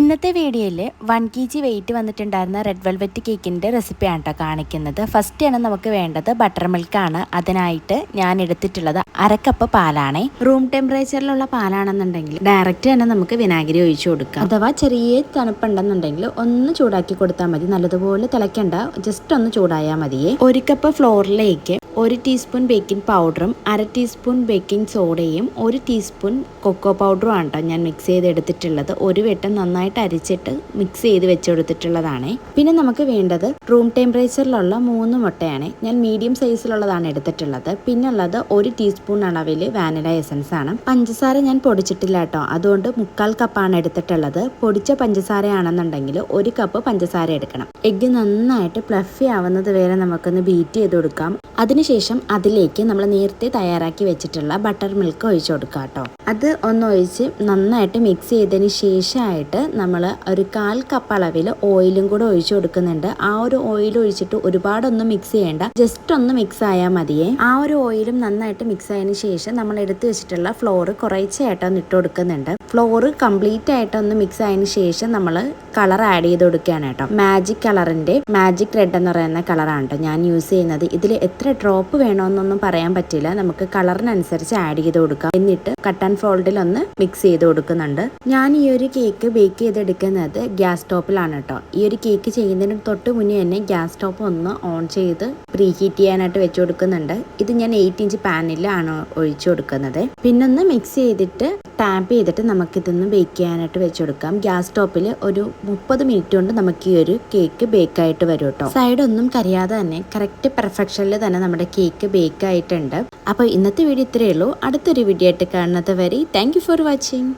ഇന്നത്തെ വീഡിയോയിൽ one K G weight വന്നിട്ടുണ്ടായിരുന്ന റെഡ് വെൽവെറ്റ് കേക്കിന്റെ റെസിപ്പിയാണ് കേട്ടോ കാണിക്കുന്നത്. ഫസ്റ്റ് ആണ് നമുക്ക് വേണ്ടത് ബട്ടർ മിൽക്കാണ് അതിനായിട്ട് ഞാൻ എടുത്തിട്ടുള്ളത് അരക്കപ്പ് പാലാണേ. റൂം ടെമ്പറേച്ചറിലുള്ള പാലാണെന്നുണ്ടെങ്കിൽ ഡയറക്റ്റ് തന്നെ നമുക്ക് വിനാഗിരി ഒഴിച്ചു കൊടുക്കാം. അഥവാ ചെറിയ തണുപ്പുണ്ടെന്നുണ്ടെങ്കിൽ ഒന്ന് ചൂടാക്കി കൊടുത്താൽ മതി. നല്ലതുപോലെ തിളയ്ക്കണ്ട. ജസ്റ്റ് ഒന്ന് ചൂടായാൽ മതിയേ. ഒരു കപ്പ് ഫ്ലോറിലേക്ക് ഒരു ടീസ്പൂൺ ബേക്കിംഗ് പൗഡറും അര ടീസ്പൂൺ ബേക്കിംഗ് സോഡയും ഒരു ടീസ്പൂൺ കൊക്കോ പൗഡറും ആണ് കേട്ടോ ഞാൻ മിക്സ് ചെയ്തെടുത്തിട്ടുള്ളത്. ഒരു വെട്ടം നന്നായിട്ട് അരിച്ചിട്ട് മിക്സ് ചെയ്ത് വെച്ചെടുത്തിട്ടുള്ളതാണ്. പിന്നെ നമുക്ക് വേണ്ടത് റൂം ടെമ്പറേച്ചറിലുള്ള മൂന്ന് മുട്ടയാണ്. ഞാൻ മീഡിയം സൈസിലുള്ളതാണ് എടുത്തിട്ടുള്ളത്. പിന്നെ ഉള്ളത് ഒരു ടീസ്പൂൺ അളവിൽ വാനില എസൻസ് ആണ്. പഞ്ചസാര ഞാൻ പൊടിച്ചിട്ടില്ല കേട്ടോ. അതുകൊണ്ട് മുക്കാൽ കപ്പാണ് എടുത്തിട്ടുള്ളത്. പൊടിച്ച പഞ്ചസാരയാണെന്നുണ്ടെങ്കിൽ ഒരു കപ്പ് പഞ്ചസാര എടുക്കണം. എഗ്ഗ് നന്നായിട്ട് പ്ലഫി ആവുന്നത് വരെ നമുക്കൊന്ന് ബീറ്റ് ചെയ്ത് കൊടുക്കാം. അതിനുശേഷം അതിലേക്ക് നമ്മൾ നേരത്തെ തയ്യാറാക്കി വെച്ചിട്ടുള്ള ബട്ടർ മിൽക്ക് ഒഴിച്ചു കൊടുക്കുക കേട്ടോ. അത് ഒന്നൊഴിച്ച് നന്നായിട്ട് മിക്സ് ചെയ്തതിന് ശേഷമായിട്ട് നമ്മൾ ഒരു കാൽ കപ്പ് അളവിൽ ഓയിലും കൂടെ ഒഴിച്ചു കൊടുക്കുന്നുണ്ട്. ആ ഒരു ഓയിൽ ഒഴിച്ചിട്ട് ഒരുപാടൊന്നും മിക്സ് ചെയ്യേണ്ട. ജസ്റ്റ് ഒന്ന് മിക്സ് ആയാൽ മതിയേ. ആ ഒരു ഓയിലും നന്നായിട്ട് മിക്സ് ആയതിനു ശേഷം നമ്മൾ എടുത്തു വെച്ചിട്ടുള്ള ഫ്ലോർ കുറേശ്ശായിട്ടൊന്ന് ഇട്ട് കൊടുക്കുന്നുണ്ട്. ഫ്ലോർ കംപ്ലീറ്റ് ആയിട്ടൊന്ന് മിക്സ് ആയതിനു ശേഷം നമ്മൾ കളർ ആഡ് ചെയ്ത് കൊടുക്കുകയാണ് കേട്ടോ. മാജിക് കളറിന്റെ മാജിക് റെഡ് എന്ന് പറയുന്ന കളറാണ് കേട്ടോ ഞാൻ യൂസ് ചെയ്യുന്നത്. ഇതിൽ എത്ര ഡ്രോപ്പ് വേണമെന്നൊന്നും പറയാൻ പറ്റില്ല. നമുക്ക് കളറിനനുസരിച്ച് ആഡ് ചെയ്ത് കൊടുക്കാം. എന്നിട്ട് കട്ട് ആൻഡ് ഫോൾഡിൽ ഒന്ന് മിക്സ് ചെയ്ത് കൊടുക്കുന്നുണ്ട്. ഞാൻ ഈ ഒരു കേക്ക് ബേക്ക് ചെയ്തെടുക്കുന്നത് ഗ്യാസ് സ്റ്റോപ്പിലാണ് കേട്ടോ ഈ ഒരു കേക്ക് ചെയ്യുന്നതിന് തൊട്ട് മുന്നേ തന്നെ ഗ്യാസ് സ്റ്റോപ്പ് ഒന്ന് ഓൺ ചെയ്ത് പ്രീ ഹീറ്റ് ചെയ്യാനായിട്ട് വെച്ച് കൊടുക്കുന്നുണ്ട് ഇത് ഞാൻ എയ്റ്റ് ഇഞ്ച് പാനിലാണ് ഒഴിച്ചു കൊടുക്കുന്നത്. പിന്നെ ഒന്ന് മിക്സ് ചെയ്തിട്ട് ടാപ്പ് ചെയ്തിട്ട് നമുക്കിതൊന്ന് ബേക്ക് ചെയ്യാനായിട്ട് വെച്ച് കൊടുക്കാം ഗ്യാസ് സ്റ്റോപ്പിൽ ഒരു മുപ്പത് മിനിറ്റ് കൊണ്ട് നമുക്ക് ഈ ഒരു കേക്ക് ബേക്കായിട്ട് വരും കേട്ടോ സൈഡ് ഒന്നും കരിയാതെ തന്നെ കറക്റ്റ് പെർഫെക്ഷനിൽ തന്നെ നമ്മുടെ കേക്ക് ബേക്കായിട്ടുണ്ട് അപ്പോൾ ഇന്നത്തെ വീഡിയോ ഇത്രയേ ഉള്ളൂ. അടുത്തൊരു വീഡിയോ ആയിട്ട് കാണുന്നത് വരെ താങ്ക് ഫോർ വാച്ചിങ്